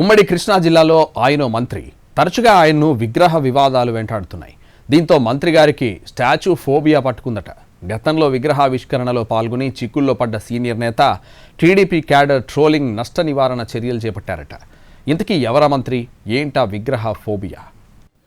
ఉమ్మడి కృష్ణా జిల్లాలో ఆయన మంత్రి. తరచుగా ఆయన్ను విగ్రహ వివాదాలు వెంటాడుతున్నాయి. దీంతో మంత్రి గారికి స్టాచ్యూ ఫోబియా పట్టుకుందట. గతంలో విగ్రహావిష్కరణలో పాల్గొని చిక్కుల్లో పడ్డ సీనియర్ నేత టీడీపీ క్యాడర్ ట్రోలింగ్ నష్ట నివారణ చర్యలు చేపట్టారట. ఇంతకీ ఎవర మంత్రి? ఏంటా విగ్రహ ఫోబియా?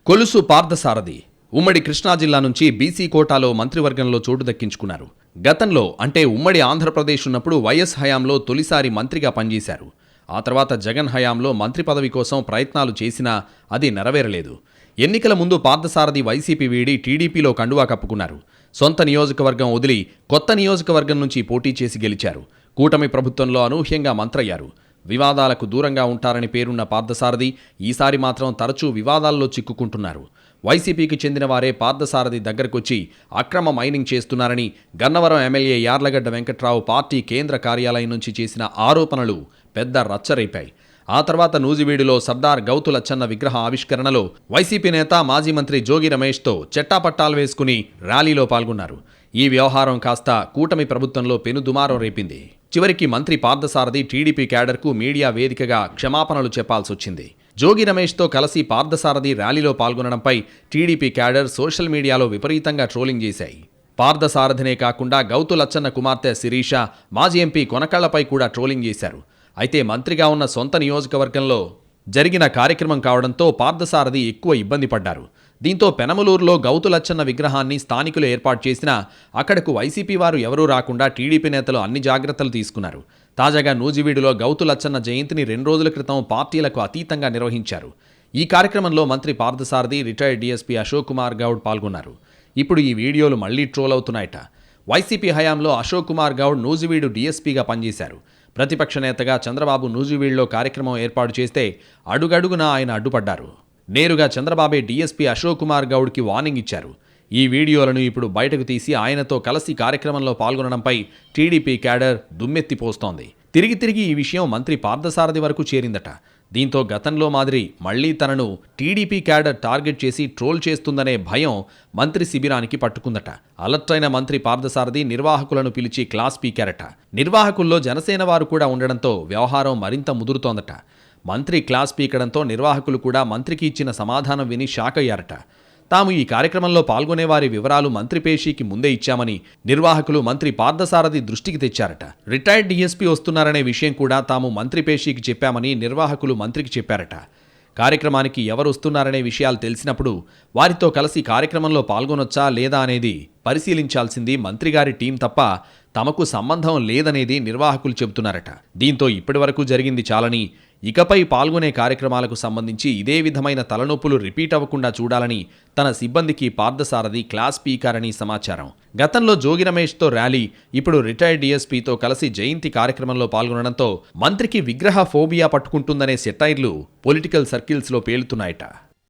కొలుసు పార్థసారథి ఉమ్మడి కృష్ణా జిల్లా నుంచి బీసీ కోటాలో మంత్రివర్గంలో చోటు దక్కించుకున్నారు. గతంలో అంటే ఉమ్మడి ఆంధ్రప్రదేశ్ ఉన్నప్పుడు వైఎస్ హయాంలో తొలిసారి మంత్రిగా పనిచేశారు. ఆ తర్వాత జగన్ హయాంలో మంత్రి పదవి కోసం ప్రయత్నాలు చేసినా అది నెరవేరలేదు. ఎన్నికల ముందు పార్థసారథి వైసీపీ వీడి టీడీపీలో కండువా కప్పుకున్నారు. సొంత నియోజకవర్గం వదిలి కొత్త నియోజకవర్గం నుంచి పోటీ చేసి గెలిచారు. కూటమి ప్రభుత్వంలో అనూహ్యంగా మంత్రయ్యారు. వివాదాలకు దూరంగా ఉంటారని పేరున్న పార్థసారథి ఈసారి మాత్రం తరచూ వివాదాల్లో చిక్కుకుంటున్నారు. వైసీపీకి చెందిన వారే పార్థసారథి దగ్గరకొచ్చి అక్రమ మైనింగ్ చేస్తున్నారని గన్నవరం ఎమ్మెల్యే యార్లగడ్డ వెంకట్రావు పార్టీ కేంద్ర కార్యాలయం నుంచి చేసిన ఆరోపణలు పెద్ద రచ్చరేపాయి. ఆ తర్వాత నూజివీడులో సర్దార్ గౌతులచ్చన్న విగ్రహ ఆవిష్కరణలో వైసీపీ నేత మాజీ మంత్రి జోగి రమేష్తో చెట్టాపట్టాలు వేసుకుని ర్యాలీలో పాల్గొన్నారు. ఈ వ్యవహారం కాస్త కూటమి ప్రభుత్వంలో పెనుదుమారం రేపింది. చివరికి మంత్రి పార్థసారథి టీడీపీ క్యాడర్కు మీడియా వేదికగా క్షమాపణలు చెప్పాల్సొచ్చింది. జోగి రమేష్తో కలిసి పార్థసారథి ర్యాలీలో పాల్గొనడంపై టీడీపీ క్యాడర్ సోషల్ మీడియాలో విపరీతంగా ట్రోలింగ్ చేశాయి. పార్థసారథినే కాకుండా గౌతు లచ్చన్న కుమార్తె శిరీష మాజీ ఎంపీ కొనకళ్ళపై కూడా ట్రోలింగ్ చేశారు. అయితే మంత్రిగా ఉన్న సొంత నియోజకవర్గంలో జరిగిన కార్యక్రమం కావడంతో పార్థసారథి ఎక్కువ ఇబ్బంది పడ్డారు. దీంతో పెనమలూరులో గౌతులచ్చన్న విగ్రహాన్ని స్థానికులు ఏర్పాటు చేసినా అక్కడకు వైసీపీ వారు ఎవరూ రాకుండా టీడీపీ నేతలు అన్ని జాగ్రత్తలు తీసుకున్నారు. తాజాగా నూజివీడులో గౌతులచ్చన్న జయంతిని రెండు రోజుల క్రితం పార్టీలకు అతీతంగా నిర్వహించారు. ఈ కార్యక్రమంలో మంత్రి పార్థసారథి రిటైర్డ్ డీఎస్పీ అశోక్ కుమార్ గౌడ్ పాల్గొన్నారు. ఇప్పుడు ఈ వీడియోలు మళ్ళీ ట్రోల్ అవుతున్నాయట. వైసీపీ హయాంలో అశోక్ కుమార్ గౌడ్ నూజివీడు డీఎస్పీగా పనిచేశారు. ప్రతిపక్ష నేతగా చంద్రబాబు నూజివీడులో కార్యక్రమం ఏర్పాటు చేస్తే అడుగడుగునా ఆయన అడ్డుపడ్డారు. నేరుగా చంద్రబాబే డీఎస్పీ అశోక్ కుమార్ గౌడ్కి వార్నింగ్ ఇచ్చారు. ఈ వీడియోలను ఇప్పుడు బయటకు తీసి ఆయనతో కలిసి కార్యక్రమంలో పాల్గొనడంపై టీడీపీ క్యాడర్ దుమ్మెత్తిపోస్తోంది తిరిగి తిరిగి ఈ విషయం మంత్రి పార్థసారథి వరకు చేరిందట. దీంతో గతంలో మాదిరి మళ్ళీ తనను టీడీపీ క్యాడర్ టార్గెట్ చేసి ట్రోల్ చేస్తుందనే భయం మంత్రి శిబిరానికి పట్టుకుందట. అలర్ట్ అయిన మంత్రి పార్థసారథి నిర్వాహకులను పిలిచి క్లాస్ పీకారట. నిర్వాహకుల్లో జనసేన వారు కూడా ఉండడంతో వ్యవహారం మరింత ముదురుతోందట. మంత్రి క్లాస్ పీకడంతో నిర్వాహకులు కూడా మంత్రికి ఇచ్చిన సమాధానం విని షాక్ అయ్యారట తాము ఈ కార్యక్రమంలో పాల్గొనే వారి వివరాలు మంత్రి పేషీకి ముందే ఇచ్చామని నిర్వాహకులు మంత్రి పార్థసారథి దృష్టికి తెచ్చారట. రిటైర్డ్ డీఎస్పీ వస్తున్నారనే విషయం కూడా తాము మంత్రి పేషీకి చెప్పామని నిర్వాహకులు మంత్రికి చెప్పారట. కార్యక్రమానికి ఎవరు వస్తున్నారనే విషయాలు తెలిసినప్పుడు వారితో కలిసి కార్యక్రమంలో పాల్గొనొచ్చా లేదా అనేది పరిశీలించాల్సింది మంత్రిగారి టీం తప్ప తమకు సంబంధం లేదనేది నిర్వాహకులు చెబుతున్నారట. దీంతో ఇప్పటివరకు జరిగింది చాలని ఇకపై పాల్గొనే కార్యక్రమాలకు సంబంధించి ఇదే విధమైన తలనొప్పులు రిపీట్ అవ్వకుండా చూడాలని తన సిబ్బందికి పార్థసారథి క్లాస్ పీకారని సమాచారం. గతంలో జోగి రమేష్తో ర్యాలీ ఇప్పుడు రిటైర్డ్ డీఎస్పీతో కలిసి జయంతి కార్యక్రమంలో పాల్గొనడంతో మంత్రికి విగ్రహ ఫోబియా పట్టుకుంటుందనే సెటైర్లు పొలిటికల్ సర్కిల్స్లో పేలుతున్నాయట.